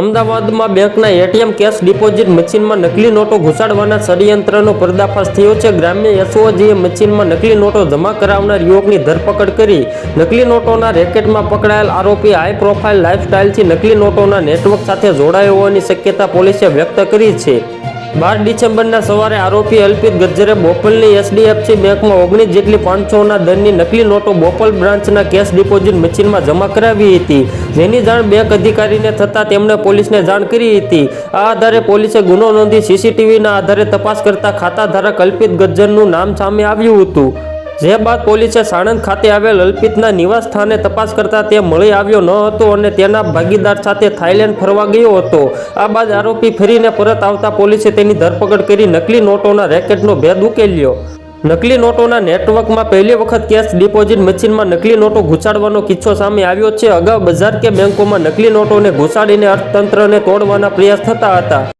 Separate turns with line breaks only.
અમદાવાદમાં બેંકના ATM cache deposit મશીનમાં નકલી નોટો ઘુસાડવાના ષડયંત્રનો પર્દાફાશ થયો છે. ગ્રામ્ય એસઓજીએ મશીનમાં નકલી નોટો જમા કરાવનાર યુવકની ધરપકડ કરી. નકલી નોટોના રેકેટમાં પકડાયેલ આરોપી હાઈ પ્રોફાઇલ લાઇફસ્ટાઇલથી નકલી નોટોના નેટવર્ક સાથે જોડાયો હોવાની શક્યતા પોલીસે વ્યક્ત કરી છે. બાર ડિસેમ્બરના સવારે આરોપી અલ્પિત ગજ્જરે બોપલની એચડીએફસી બેંકમાં ઓગણીસ જેટલી પાંચસોના દરની નકલી નોટો બોપલ બ્રાન્ચના કેશ ડિપોઝિટ મશીનમાં જમા કરાવી હતી. જેની જાણ બેંક અધિકારીને થતાં તેમણે પોલીસને જાણ કરી હતી. આ આધારે પોલીસે ગુનો નોંધી સીસીટીવીના આધારે તપાસ કરતા ખાતાધારક અલ્પિત ગજ્જરનું નામ સામે આવ્યું હતું. જે બાદ પોલીસે સાણંદ ખાતે આવેલ અલ્પિતના નિવાસ સ્થાને તપાસ કરતા તે મળી આવ્યો ન હતો અને તેના ભાગીદાર સાથે થાઇલેન્ડ ફરવા ગયો હતો. આ બાદ આરોપી ફરીને પરત આવતા પોલીસે તેની ધરપકડ કરી નકલી નોટોના રેકેટનો ભેદ ઉકેલ્યો. નકલી નોટોના નેટવર્કમાં પહેલી વખત કેશ ડિપોઝિટ મશીનમાં નકલી નોટો ઘૂસાડવાનો કિસ્સો સામે આવ્યો છે. અગાઉ બજાર કે બેંકોમાં નકલી નોટોને ઘૂસાડીને અર્થતંત્રને તોડવાના પ્રયાસ થતા હતા.